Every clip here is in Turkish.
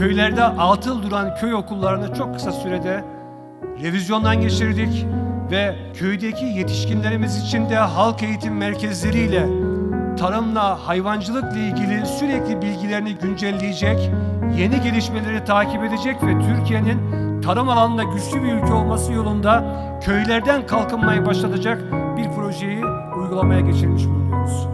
köylerde atıl duran köy okullarını çok kısa sürede revizyondan geçirdik ve köydeki yetişkinlerimiz için de halk eğitim merkezleriyle tarımla, hayvancılıkla ilgili sürekli bilgilerini güncelleyecek, yeni gelişmeleri takip edecek ve Türkiye'nin tarım alanında güçlü bir ülke olması yolunda köylerden kalkınmayı başlatacak bir projeyi uygulamaya geçirmiş bulunuyoruz.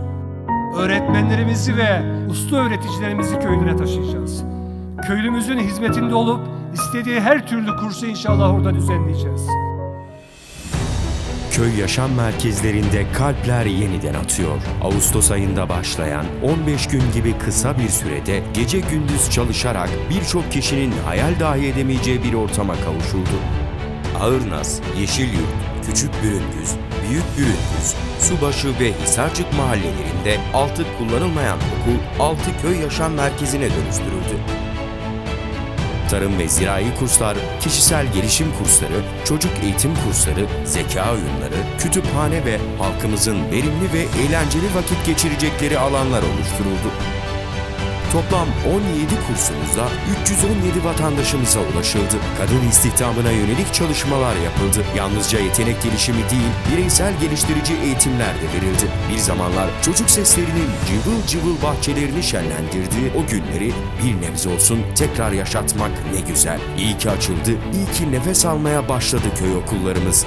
Öğretmenlerimizi ve usta öğreticilerimizi köylere taşıyacağız. Köylümüzün hizmetinde olup istediği her türlü kursu inşallah orada düzenleyeceğiz. Köy yaşam merkezlerinde kalpler yeniden atıyor. Ağustos ayında başlayan 15 gün gibi kısa bir sürede gece gündüz çalışarak birçok kişinin hayal dahi edemeyeceği bir ortama kavuşuldu. Ağırnaz, Yeşilyurt, Küçük Büründüz, Büyük Büründüz, Subaşı ve Hisarcık mahallelerinde altı kullanılmayan okul 6 köy yaşam merkezine dönüştürüldü. Tarım ve zirai kurslar, kişisel gelişim kursları, çocuk eğitim kursları, zeka oyunları, kütüphane ve halkımızın verimli ve eğlenceli vakit geçirecekleri alanlar oluşturuldu. Toplam 17 kursumuzda 317 vatandaşımıza ulaşıldı. Kadın istihdamına yönelik çalışmalar yapıldı. Yalnızca yetenek gelişimi değil, bireysel geliştirici eğitimler de verildi. Bir zamanlar çocuk seslerinin cıvıl cıvıl bahçelerini şenlendirdiği o günleri bir nebze olsun tekrar yaşatmak ne güzel. İyi ki açıldı, iyi ki nefes almaya başladı köy okullarımız.